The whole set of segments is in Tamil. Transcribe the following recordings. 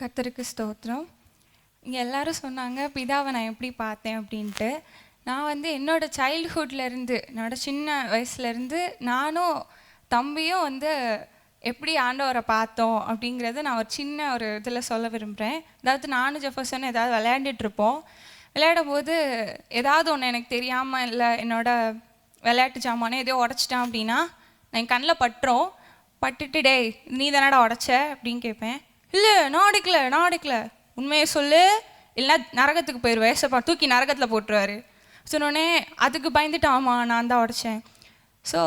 கத்தருக்கு ஸ்தோத்திரம். இங்கே எல்லாரும் சொன்னாங்க பிதாவை நான் எப்படி பார்த்தேன்? அப்படின்ட்டு. நான் வந்து என்னோட சைல்ட்ஹுட்லேருந்து இருந்து சின்ன வயசுலேருந்து நானும் தம்பியும் வந்து எப்படி ஆண்டவரை பார்த்தோம் அப்படிங்கிறத நான் ஒரு சின்ன ஒரு இதில் சொல்ல விரும்புகிறேன் அதாவது நானும் ஜெஃபர்சன் ஏதாவது விளையாண்டுட்டு இருப்போம். விளையாடும் போது ஏதாவது ஒன்று எனக்கு தெரியாமல் இல்லை என்னோட விளையாட்டு ஜாமானே எதையோ உடச்சிட்டேன் அப்படின்னா நான் என் கண்ணில் பட்டுரும். பட்டுட்டு டேய் நீ தானடா உடச்ச? அப்படின்னு கேட்பேன் இல்லை நான் அடிக்கல நான் அடிக்கல உண்மையை சொல்லு. இல்லைன்னா நரகத்துக்கு போயிடுவேன் ஏசப்பா தூக்கி நரகத்தில் போட்டுருவாரு. சொன்னோடனே அதுக்கு பயந்துட்டு ஆமாம் நான் தான் உடச்சேன். ஸோ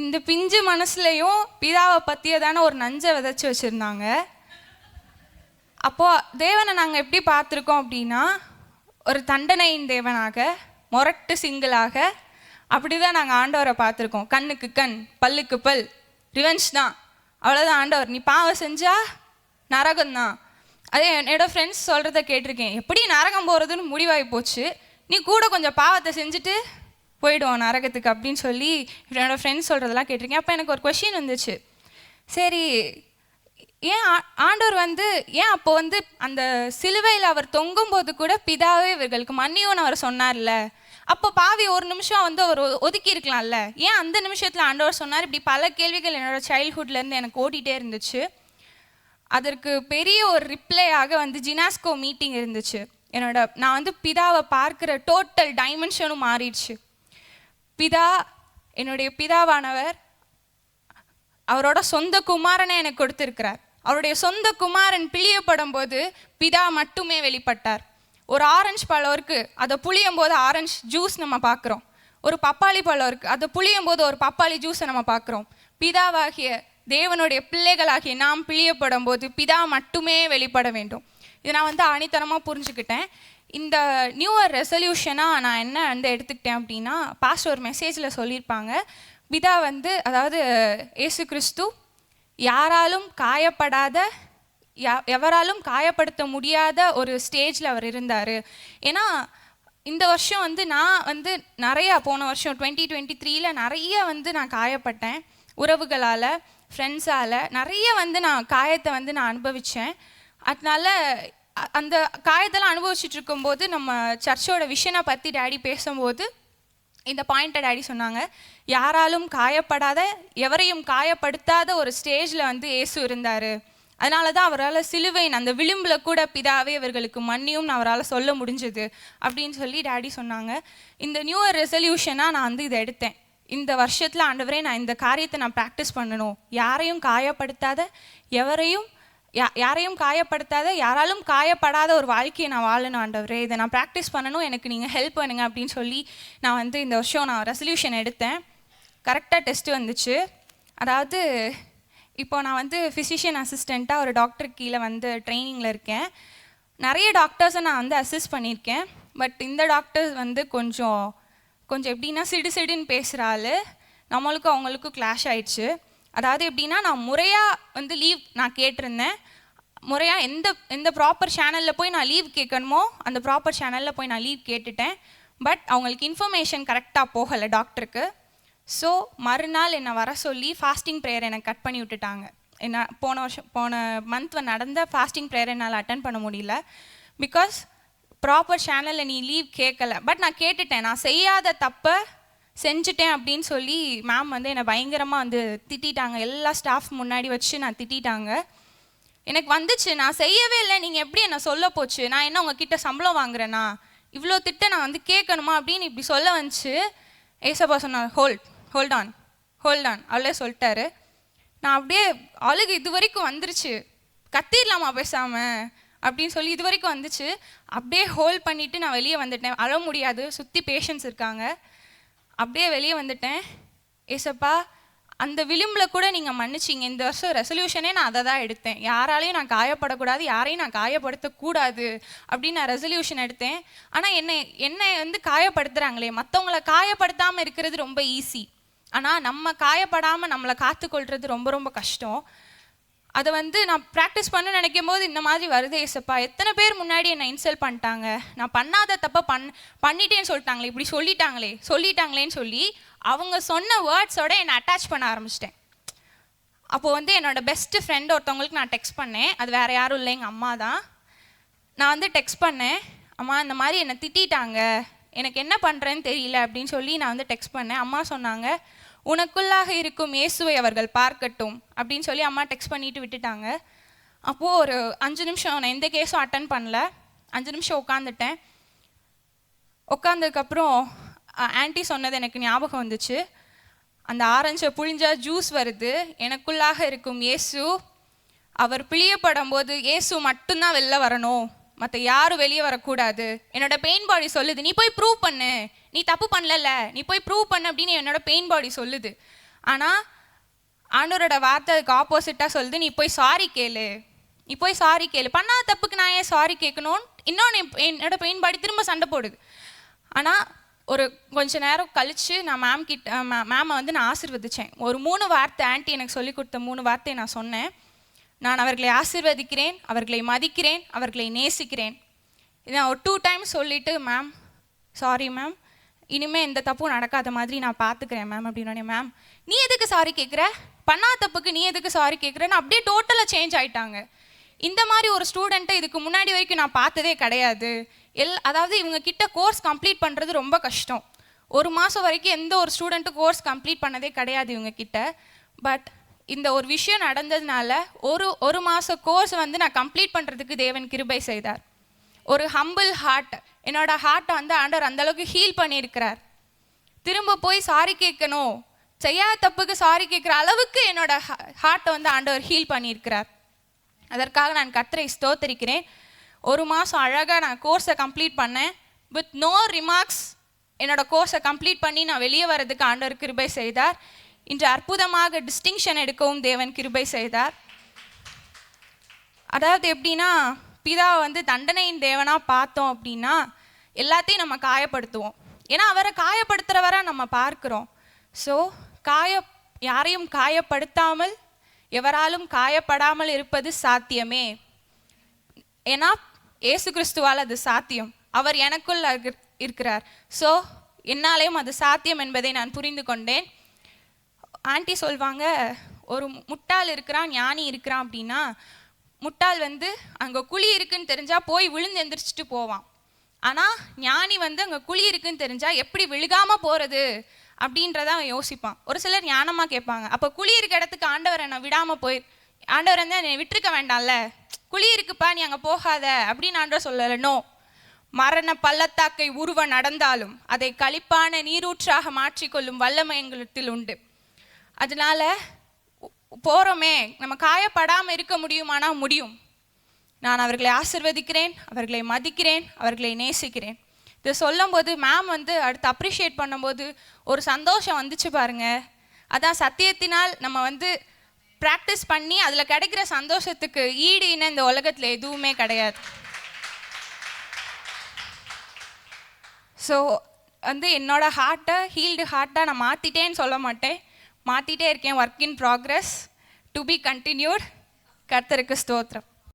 இந்த பிஞ்சு மனசுலையும் பிதாவை பற்றியதான ஒரு நஞ்சை விதைச்சி வச்சுருந்தாங்க. அப்போது தேவனை நாங்கள் எப்படி பார்த்துருக்கோம் அப்படின்னா ஒரு தண்டனையின் தேவனாக மொரட்டு சிங்கிளாக அப்படி தான் நாங்கள் ஆண்டவரை பார்த்துருக்கோம். கண்ணுக்கு கண் பல்லுக்கு பல். ரிவெஞ்ச் தான். அவ்வளோதான் ஆண்டவர். நீ பாவம் செஞ்சால் நரகம்தான். அதே என்னோட ஃப்ரெண்ட்ஸ் சொல்கிறத கேட்டிருக்கேன். எப்படி நரகம் போகிறதுன்னு முடிவாகி போச்சு. நீ கூட கொஞ்சம் பாவத்தை செஞ்சுட்டு போயிடுவோம் நரகத்துக்கு அப்படின்னு சொல்லி என்னோடய ஃப்ரெண்ட்ஸ் சொல்கிறதெல்லாம் கேட்டிருக்கேன். அப்போ எனக்கு ஒரு கொஷின் வந்துச்சு. சரி ஏன் ஆ- ஆண்டவர் வந்து ஏன் அப்போ வந்து அந்த சிலுவையில் அவர் தொங்கும்போது கூட பிதாவே இவர்களுக்கு மன்னியோன்னு அவர் சொன்னார்ல? அப்போ பாவி ஒரு நிமிஷம் வந்து அவர் ஒ- ஒதுக்கி இருக்கலாம்ல? ஏன் அந்த நிமிஷத்தில் ஆண்டவர் சொன்னார்? இப்படி பல கேள்விகள் என்னோட சைல்ட்ஹுட்லேருந்து எனக்கு ஓடிட்டே இருந்துச்சு. அதற்கு பெரிய ஒரு ரிப்ளையாக வந்து ஜினாஸ்கோ மீட்டிங் இருந்துச்சு. என்னோட நான் வந்து பிதாவை பார்க்குற டோட்டல் டைமென்ஷனும் மாறிடுச்சு. பிதா என்னுடைய பிதாவானவர் அவரோட சொந்த குமாரனை எனக்கு கொடுத்திருக்கிறார். அவருடைய சொந்த குமாரன் பிழியப்படும் போது பிதா மட்டுமே வெளிப்பட்டார். ஒரு ஆரஞ்சு பழம் இருக்கு அதை புளியும் போது ஆரஞ்சு ஜூஸ் நம்ம பார்க்குறோம். ஒரு பப்பாளி பழம் இருக்குது அதை புளியும் போது ஒரு பப்பாளி ஜூஸை நம்ம பார்க்குறோம். பிதாவாகிய தேவனுடைய பிள்ளைகளாகிய நாம் பிழியப்படும் போது பிதா மட்டுமே வெளிப்பட வேண்டும். இதை நான் வந்து அணித்தனமாக புரிஞ்சுக்கிட்டேன். இந்த நியூ இயர் ரெசல்யூஷனாக நான் என்ன வந்து எடுத்துக்கிட்டேன் அப்படின்னா பாஸ்ட் ஒரு மெசேஜில் சொல்லியிருப்பாங்க. பிதா வந்து அதாவது இயேசு கிறிஸ்து யாராலும் காயப்படாத எவராலும் காயப்படுத்த முடியாத ஒரு ஸ்டேஜில் அவர் இருந்தார். ஏன்னா இந்த வருஷம் வந்து நான் வந்து நிறையா போன வருஷம் டுவெண்ட்டி டுவெண்ட்டி த்ரீல நிறைய வந்து நான் காயப்பட்டேன். உறவுகளால் ஃப்ரெண்ட்ஸால் நிறைய வந்து நான் காயத்தை வந்து நான் அனுபவித்தேன் அதனால அந்த காயத்தெல்லாம் அனுபவிச்சுட்டு இருக்கும்போது நம்ம சர்ச்சோட விஷனை பற்றி டேடி பேசும்போது இந்த பாயிண்ட்டை டேடி சொன்னாங்க யாராலும் காயப்படாத எவரையும் காயப்படுத்தாத ஒரு ஸ்டேஜில் வந்து இயேசு இருந்தார். அதனால தான் அவரால் சிலுவையின் அந்த விளிம்பில் கூட பிதாவே இவர்களுக்கு மன்னியும் அவரால் சொல்ல முடிஞ்சது. அப்படின்னு சொல்லி டேடி சொன்னாங்க. இந்த நியூ இயர் ரெசல்யூஷனாக நான் வந்து இதை எடுத்தேன். இந்த வருஷத்தில் ஆண்டவரே நான் இந்த காரியத்தை நான் ப்ராக்டிஸ் பண்ணணும். யாரையும் காயப்படுத்தாத எவரையும் யா யாரையும் காயப்படுத்தாத யாராலும் காயப்படாத ஒரு வாழ்க்கையை நான் வாழணும் ஆண்டவரே. இதை நான் ப்ராக்டிஸ் பண்ணணும். எனக்கு நீங்கள் ஹெல்ப் பண்ணுங்க அப்படின்னு சொல்லி நான் வந்து இந்த வருஷம் நான் ரெசல்யூஷன் எடுத்தேன். கரெக்டாக டெஸ்ட் வந்துச்சு. அதாவது இப்போ நான் வந்து ஃபிசிஷியன் அசிஸ்டண்ட்டாக ஒரு டாக்டர் கீழே வந்து ட்ரைனிங்கில் இருக்கேன். நிறைய டாக்டர்ஸை நான் வந்து அசிஸ்ட் பண்ணியிருக்கேன். பட் இந்த டாக்டர்ஸ் வந்து கொஞ்சம் கொஞ்சம் எப்படின்னா சிடு சிடுன்னு பேசுகிற ஆள். நம்மளுக்கும் அவங்களுக்கும் கிளாஷ் ஆயிடுச்சு. அதாவது எப்படின்னா நான் முறையாக வந்து லீவ் நான் கேட்டிருந்தேன். முறையாக எந்த எந்த ப்ராப்பர் சேனலில் போய் நான் லீவ் கேட்கணுமோ அந்த ப்ராப்பர் சேனலில் போய் நான் லீவ் கேட்டுட்டேன். பட் அவங்களுக்கு இன்ஃபர்மேஷன் கரெக்டாக போகலை டாக்டருக்கு ஸோ மறுநாள் என்னை வர சொல்லி ஃபாஸ்டிங் ப்ரேயர் எனக்கு கட் பண்ணி விட்டுட்டாங்க. என்ன போன வருஷம் போன மந்த் நடந்த ஃபாஸ்டிங் ப்ரேயர் என்னால் அட்டன் பண்ண முடியல. பிகாஸ் ப்ராப்பர் சேனலில் நீ லீவ் கேட்கல பட் நான் கேட்டுட்டேன். நான் செய்யாத தப்பை செஞ்சுட்டேன் அப்படின்னு சொல்லி மேம் வந்து என்னை பயங்கரமாக வந்து திட்டிட்டாங்க. எல்லா ஸ்டாஃப் முன்னாடி வச்சு நான் திட்டாங்க எனக்கு வந்துச்சு. நான் செய்யவே இல்லை. நீங்கள் எப்படி என்ன சொல்ல போச்சு? நான் என்ன உங்ககிட்ட சம்பளம் வாங்குறேன்னா இவ்வளோ திட்ட நான் வந்து கேட்கணுமா அப்படின்னு இப்படி சொல்ல வந்துச்சு. ஏசப்பா சொன்னார் hold hold on hold on அவளே சொல்லிட்டாரு. நான் அப்படியே அழுகு இது வரைக்கும் வந்துருச்சு. கத்திடலாமா பேசாமல் அப்படின்னு சொல்லி இது வரைக்கும் வந்துச்சு. அப்படியே ஹோல்ட் பண்ணிட்டு நான் வெளியே வந்துட்டேன். அழ முடியாது. சுற்றி பேஷண்ட்ஸ் இருக்காங்க. அப்படியே வெளியே வந்துட்டேன். ஏசப்பா அந்த விளிம்பில் கூட நீங்கள் மன்னிச்சிங்க. இந்த வருஷம் ரெசல்யூஷனே நான் அதை தான் எடுத்தேன். யாராலையும் நான் காயப்படக்கூடாது. யாரையும் நான் காயப்படுத்தக்கூடாது அப்படின்னு நான் ரெசல்யூஷன் எடுத்தேன். ஆனால் என்னை என்னை வந்து காயப்படுத்துகிறாங்களே மற்றவங்கள காயப்படுத்தாமல் இருக்கிறது ரொம்ப ஈஸி ஆனால் நம்ம காயப்படாமல் நம்மளை காத்துக்கொள்கிறது ரொம்ப ரொம்ப கஷ்டம். அதை வந்து நான் ப்ராக்டிஸ் பண்ண நினைக்கும் போது இந்த மாதிரி வருதே ஏசப்பா. எத்தனை பேர் முன்னாடி என்னை இன்சல்ட் பண்ணிட்டாங்க? நான் பண்ணாத தப்பை பண் பண்ணிட்டேன்னு சொல்லிட்டாங்களே இப்படி சொல்லிட்டாங்களே சொல்லிட்டாங்களேன்னு சொல்லி அவங்க சொன்ன வேர்ட்ஸோட என்னை அட்டாச் பண்ண ஆரம்பிச்சிட்டேன். அப்போது வந்து என்னோட பெஸ்ட் ஃப்ரெண்ட் ஒருத்தவங்களுக்கு நான் டெக்ஸ்ட் பண்ணேன். அது வேறு யாரும் இல்லை எங்கள் அம்மா தான். நான் வந்து டெக்ஸ்ட் பண்ணேன். அம்மா இந்த மாதிரி என்னை திட்டாங்க எனக்கு என்ன பண்ணுறேன்னு தெரியல அப்படின்னு சொல்லி நான் வந்து டெக்ஸ்ட் பண்ணேன். அம்மா சொன்னாங்க உனக்குள்ளாக இருக்கும் இயேசுவை அவர்கள் பார்க்கட்டும் அப்படின்னு சொல்லி அம்மா டெக்ஸ்ட் பண்ணிட்டு விட்டுட்டாங்க. அப்போது ஒரு அஞ்சு நிமிஷம் நான் எந்த கேஸும் அட்டன் பண்ணல. அஞ்சு நிமிஷம் உட்காந்துட்டேன் உட்காந்ததுக்கப்புறம் ஆன்டி சொன்னது எனக்கு ஞாபகம் வந்துச்சு. அந்த ஆரஞ்சை புழிஞ்சா ஜூஸ் வருது. எனக்குள்ளாக இருக்கும் இயேசு அவர் பிழியப்படும் போது இயேசு மட்டும்தான் வெளில வரணும். மற்ற யாரும் வெளியே வரக்கூடாது. என்னோட பெயின் பாடி சொல்லுது நீ போய் ப்ரூவ் பண்ணு. நீ தப்பு பண்ணலல்ல. நீ போய் ப்ரூவ் பண்ணு அப்படின்னு என்னோட பெயின் பாடி சொல்லுது. ஆனால் ஆண்டோரோட வார்த்தை அதுக்கு ஆப்போசிட்டாக சொல்லுது நீ போய் சாரி கேளு. நீ போய் சாரி கேளு. பண்ணாத தப்புக்கு நான் ஏன் சாரி கேட்கணும் இன்னொன்று என்னோட பெயின் பாடி திரும்ப சண்டை போடுது. ஆனால் ஒரு கொஞ்ச நேரம் கழித்து நான் மேம் கிட்ட மேமை வந்து நான் ஆசிர்வதிச்சேன். ஒரு மூணு வார்த்தை ஆன்ட்டி எனக்கு சொல்லி கொடுத்த மூணு வார்த்தையை நான் சொன்னேன். நான் அவர்களை ஆசிர்வதிக்கிறேன் அவர்களை மதிக்கிறேன் அவர்களை நேசிக்கிறேன். இதை நான் ஒரு டூ டைம்ஸ் சொல்லிவிட்டு மேம் சாரி மேம் இனிமேல் எந்த தப்பும் நடக்காத மாதிரி நான் பார்த்துக்கிறேன் மேம் அப்படின்னே மேம் நீ எதுக்கு சாரி கேட்குற பண்ணா தப்புக்கு நீ எதுக்கு சாரி கேட்குறேன்னு அப்படியே டோட்டலாக சேஞ்ச் ஆயிட்டாங்க. இந்த மாதிரி ஒரு ஸ்டூடெண்ட்டை இதுக்கு முன்னாடி வரைக்கும் நான் பார்த்ததே கிடையாது. எல் அதாவது இவங்க கிட்ட கோர்ஸ் கம்ப்ளீட் பண்ணுறது ரொம்ப கஷ்டம். ஒரு மாதம் வரைக்கும் எந்த ஒரு ஸ்டூடெண்ட்டும் கோர்ஸ் கம்ப்ளீட் பண்ணதே கிடையாது இவங்க கிட்ட. பட் இந்த ஒரு விஷயம் நடந்ததுனால ஒரு ஒரு மாத கோர்ஸ் வந்து நான் கம்ப்ளீட் பண்ணுறதுக்கு தேவன் கிருபை செய்தார். ஒரு ஹம்பிள் ஹார்ட் என்னோட ஹார்ட்டை வந்து ஆண்டவர் அந்தளவுக்கு ஹீல் பண்ணியிருக்கிறார். திரும்ப போய் சாரி கேட்கணும். செய்யாத தப்புக்கு சாரி கேட்குற அளவுக்கு என்னோட ஹார்ட்டை வந்து ஆண்டவர் ஹீல் பண்ணியிருக்கிறார். அதற்காக நான் கர்த்தரை ஸ்தோத்தரிக்கிறேன். ஒரு மாதம் அழகாக நான் கோர்ஸை கம்ப்ளீட் பண்ணேன். வித் நோ ரிமார்க்ஸ் என்னோட கோர்ஸை கம்ப்ளீட் பண்ணி நான் வெளியே வர்றதுக்கு ஆண்டவர் கிருபை செய்தார். இன்று அற்புதமாக டிஸ்டிங்ஷன் எடுக்கவும் தேவன் கிருபை செய்தார். அதாவது எப்படின்னா பிதாவை வந்து தண்டனையின் தேவனாக பார்த்தோம் அப்படின்னா எல்லாத்தையும் நம்ம காயப்படுத்துவோம். ஏன்னா அவரை காயப்படுத்துகிறவரை நம்ம பார்க்குறோம். ஸோ காய யாரையும் காயப்படுத்தாமல் எவராலும் காயப்படாமல் இருப்பது சாத்தியமே. ஏன்னா ஏசு கிறிஸ்துவால் அது சாத்தியம். அவர் எனக்குள் இருக்கிறார். ஸோ என்னாலேயும் அது சாத்தியம் என்பதை நான் புரிந்து கொண்டேன். ஆண்டி சொல்வாங்க ஒரு முட்டாள் இருக்கிறான் ஞானி இருக்கிறான் அப்படின்னா முட்டாள் வந்து அங்கே குழி இருக்குன்னு தெரிஞ்சால் போய் விழுந்து எந்திரிச்சிட்டு போவான். ஆனால் ஞானி வந்து அங்கே குழி இருக்குன்னு தெரிஞ்சால் எப்படி விழுகாமல் போகிறது அப்படின்றத அவன் யோசிப்பான். ஒரு சிலர் ஞானமாக கேட்பாங்க அப்போ குழி இருக்க இடத்துக்கு ஆண்டவர் என்னை விடாமல் போய் ஆண்டவர் வந்து என்னை விட்டுருக்க வேண்டாம்ல? குழி இருக்குப்பா நீ அங்கே போகாத அப்படின்னு ஆண்டவர் சொல்லலை. நோ மரண பள்ளத்தாக்கை உருவ நடந்தாலும் அதை கழிப்பான நீரூற்றாக மாற்றிக்கொள்ளும் வல்லமை எங்களிடத்தில் உண்டு. அதனால போகிறோமே நம்ம காயப்படாமல் இருக்க முடியுமானா முடியும். நான் அவர்களை ஆசிர்வதிக்கிறேன் அவர்களை மதிக்கிறேன் அவர்களை நேசிக்கிறேன். இதை சொல்லும்போது மேம் வந்து அடுத்து அப்ரிஷியேட் பண்ணும்போது ஒரு சந்தோஷம் வந்துச்சு பாருங்க. அதான் சத்தியத்தினால் நம்ம வந்து ப்ராக்டிஸ் பண்ணி அதில் கிடைக்கிற சந்தோஷத்துக்கு ஈடு இன இந்த உலகத்தில் எதுவுமே கிடையாது. ஸோ வந்து என்னோட ஹார்ட்டை ஹீல்டு ஹார்ட்டாக நான் மாற்றிட்டேன்னு சொல்ல மாட்டேன். மாற்றிட்டே இருக்கேன் work in progress to be continued கர்த்தருக்கு ஸ்தோத்திரம்.